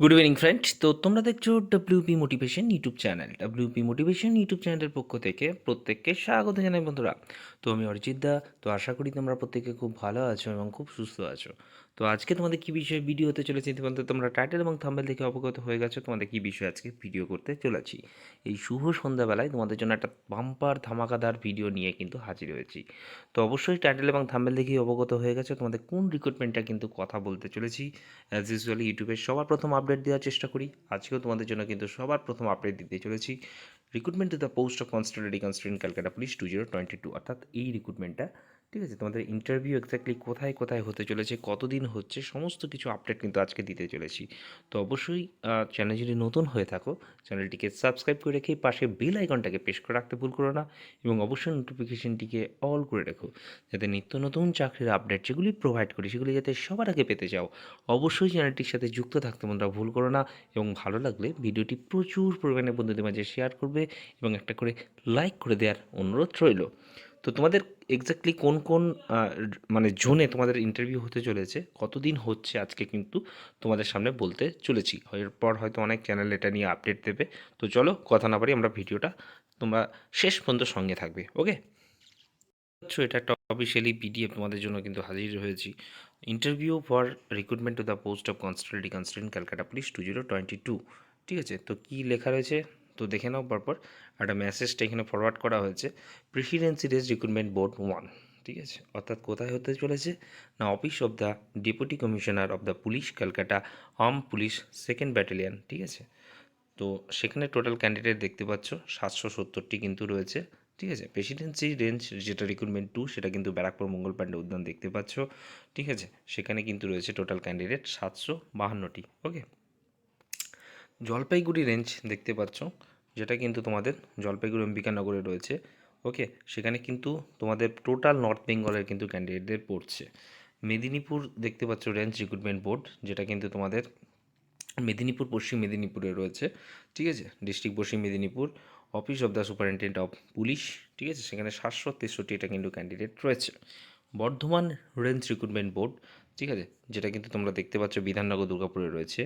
Good evening friend তো তোমরা দেখছ WP motivation YouTube channel WP motivation YouTube চ্যানেলের পক্ষ থেকে প্রত্যেককে স্বাগত জানাই, বন্ধুরা। তো আমি অরিজিৎ দা। তো আশা করি তোমরা প্রত্যেকে খুব ভালো আছো এবং খুব সুস্থ আছো। তো আজকে তোমাদের কী বিষয়ে ভিডিও হতে চলেছে ইতিমধ্যে তোমরা টাইটেল এবং থাম্বেল দেখে অবগত হয়ে গেছো, তোমাদের কী বিষয়ে আজকে ভিডিও করতে চলেছি। এই শুভ সন্ধ্যাবেলায় তোমাদের জন্য একটা বাম্পার ধামাকাদার ভিডিও নিয়ে কিন্তু হাজির হয়েছি। তো অবশ্যই টাইটেল এবং থাম্বেল দেখেই অবগত হয়ে গেছে, তোমাদের কোন রিক্রুটমেন্টটা কিন্তু কথা বলতে চলেছি। অ্যাজ ইউজুয়ালি ইউটিউবে সবার প্রথম আপডেট দেওয়ার চেষ্টা করি। আজকেও তোমাদের জন্য কিন্তু সবার প্রথম আপডেট দিতে চলেছি। Recruitment the post of constable constant Calcutta police two zero twenty two অর্থাৎ এই রিক্রুটমেন্টটা ঠিক আছে? তোমাদের ইন্টারভিউ এক্স্যাক্টলি কোথায় কোথায় হতে চলেছে, কতদিন হচ্ছে, সমস্ত কিছু আপডেট কিন্তু আজকে দিতে চলেছি। তো অবশ্যই চ্যানেল যদি নতুন হয়ে থাকো চ্যানেলটিকে সাবস্ক্রাইব করে রেখে পাশে বেল আইকনটাকে প্রেস করে রাখতে ভুল করো না এবং অবশ্যই নোটিফিকেশনটিকে অল করে রেখো, যাতে নিত্য নতুন চাকরির আপডেট যেগুলি প্রোভাইড করি, সেগুলি যাতে সবার আগে পেতে চাও। অবশ্যই চ্যানেলটির সাথে যুক্ত থাকতে বন্ধুরা ভুল করো না এবং ভালো লাগলে ভিডিওটি প্রচুর পরিমাণে বন্ধুদের মাঝে শেয়ার করবে এবং একটা করে লাইক করে দেওয়ার অনুরোধ রইল। তো তোমাদের এক্স্যাক্টলি কোন কোন মানে জোনে তোমাদের ইন্টারভিউ হতে চলেছে? কতদিন হচ্ছে আজকে কিন্তু তোমাদের সামনে বলতে চলেছি। এরপর হয়তো অনেক চ্যানেল এটা নিয়ে আপডেট দেবে। তো চলো কথা না পারি আমরা ভিডিওটা তোমরা শেষ পর্যন্ত সঙ্গে থাকবে ওকে এটা একটা অফিসিয়ালি পিডিএফ তোমাদের জন্য কিন্তু হাজির হয়েছি। Interview for recruitment to the post of constable constant Calcutta police two zero twenty two ঠিক আছে? তো কী লেখা রয়েছে? তো দেখে নাও পরপর। একটা মেসেজটা এখানে ফরওয়ার্ড করা হয়েছে presidency race recruitment board one ঠিক আছে? অর্থাৎ কোথায় হতে চলেছে? না office of the deputy commissioner of the police Calcutta arm police second battalion ঠিক আছে? তো সেখানে টোটাল ক্যান্ডিডেট দেখতে পাচ্ছ, সাতশো সত্তরটি কিন্তু রয়েছে, ঠিক আছে? প্রেসিডেন্সি রেঞ্জ যেটা রিক্রুটমেন্ট টু সেটা কিন্তু ব্যারাকপুর মঙ্গল পাণ্ডে উদ্যান দেখতে পাচ্ছ, ঠিক আছে? সেখানে কিন্তু রয়েছে টোটাল ক্যান্ডিডেট সাতশো বাহান্নটি ওকে জলপাইগুড়ি রেঞ্জ দেখতে পাচ্ছ, যেটা কিন্তু তোমাদের জলপাইগুড়ি অম্বিকানগরে রয়েছে। ওকে সেখানে কিন্তু তোমাদের টোটাল নর্থ বেঙ্গলের কিন্তু ক্যান্ডিডেটদের পড়ছে। মেদিনীপুর দেখতে পাচ্ছ রেঞ্জ রিক্রুটমেন্ট বোর্ড যেটা কিন্তু তোমাদের মেদিনীপুর, পশ্চিম মেদিনীপুরে রয়েছে। ঠিক আছে? District Paschim Medinipur office of the superintendent of police ঠিক আছে? সেখানে সাতশো তেষট্টিটা কিন্তু ক্যান্ডিডেট রয়েছে। বর্ধমান রেঞ্জ রিক্রুটমেন্ট বোর্ড ঠিক আছে? যেটা কিন্তু তোমরা দেখতে পাচ্ছ বিধাননগর দুর্গাপুরে রয়েছে।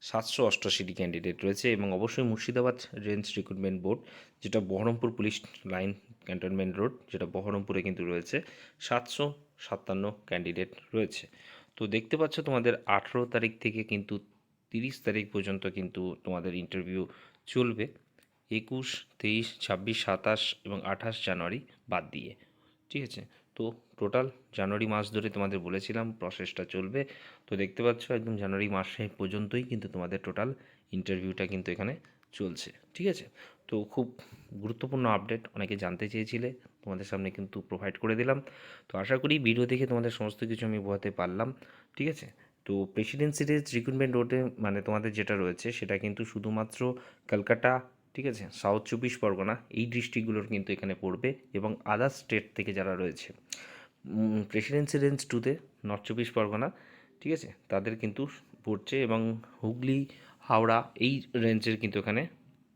সাতশো অষ্টআশিটি ক্যান্ডিডেট রয়েছে এবং অবশ্যই মুর্শিদাবাদ রেঞ্জ রিক্রুটমেন্ট বোর্ড যেটা Berhampore police line cantonment road যেটা বহরমপুরে কিন্তু রয়েছে, সাতশো সাতান্ন ক্যান্ডিডেট রয়েছে। তো দেখতে পাচ্ছ তোমাদের আঠেরো তারিখ থেকে কিন্তু তিরিশ তারিখ পর্যন্ত কিন্তু তোমাদের ইন্টারভিউ চলবে। একুশ, তেইশ, ছাব্বিশ, সাতাশ এবং আঠাশ জানুয়ারি বাদ দিয়ে। ঠিক আছে? তো টোটাল জানুয়ারি মাস ধরে তোমাদের বলেছিলাম প্রসেসটা চলবে। তো দেখতে পাচ্ছ একদম জানুয়ারি মাসে পর্যন্তই কিন্তু তোমাদের টোটাল ইন্টারভিউটা কিন্তু এখানে চলছে, ঠিক আছে? তো খুব গুরুত্বপূর্ণ আপডেট অনেকে জানতে চেয়েছিলে, তোমাদের সামনে কিন্তু প্রোভাইড করে দিলাম। তো আশা করি ভিডিও দেখে তোমাদের সমস্ত কিছু আমি বোঝাতে পারলাম, ঠিক আছে? তো প্রেসিডেন্সি রেজ রিক্রুটমেন্ট রোডে মানে তোমাদের যেটা রয়েছে, সেটা কিন্তু শুধুমাত্র কলকাতা ঠিক আছে? সাউথ চব্বিশ পরগনা, এই ডিস্ট্রিক্টগুলোর কিন্তু এখানে পড়বে এবং আদার স্টেট থেকে যারা রয়েছে। প্রেসিডেন্সি রেঞ্জ টুতে নর্থ চব্বিশ পরগনা, ঠিক আছে? তাদের কিন্তু পড়ছে এবং হুগলি, হাওড়া এই রেঞ্জের কিন্তু এখানে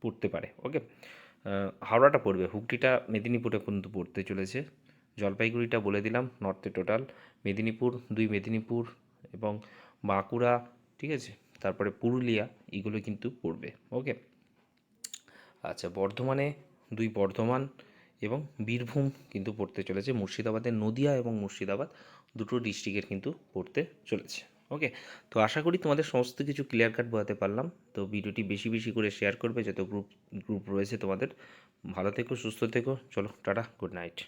পড়তে পারে ওকে হাওড়াটা পড়বে, হুগলিটা মেদিনীপুরে কিন্তু পড়তে চলেছে। জলপাইগুড়িটা বলে দিলাম নর্থে টোটাল মেদিনীপুর, দুই মেদিনীপুর এবং বাঁকুড়া, ঠিক আছে? তারপরে পুরুলিয়া, এগুলো কিন্তু পড়বে ওকে আচ্ছা বর্ধমানে দুই বর্ধমান এবং বীরভূম কিন্তু পড়তে চলেছে। মুর্শিদাবাদের নদিয়া এবং মুর্শিদাবাদ দুটো ডিস্ট্রিক্টের কিন্তু পড়তে চলেছে। ওকে তো আশা করি তোমাদের সমস্ত কিছু ক্লিয়ার কাট বোঝাতে পারলাম। তো ভিডিওটি বেশি বেশি করে শেয়ার করবে, যত গ্রুপ গ্রুপ রয়েছে তোমাদের। ভালো থেকো, সুস্থ থেকো। চলো, টাটা গুড নাইট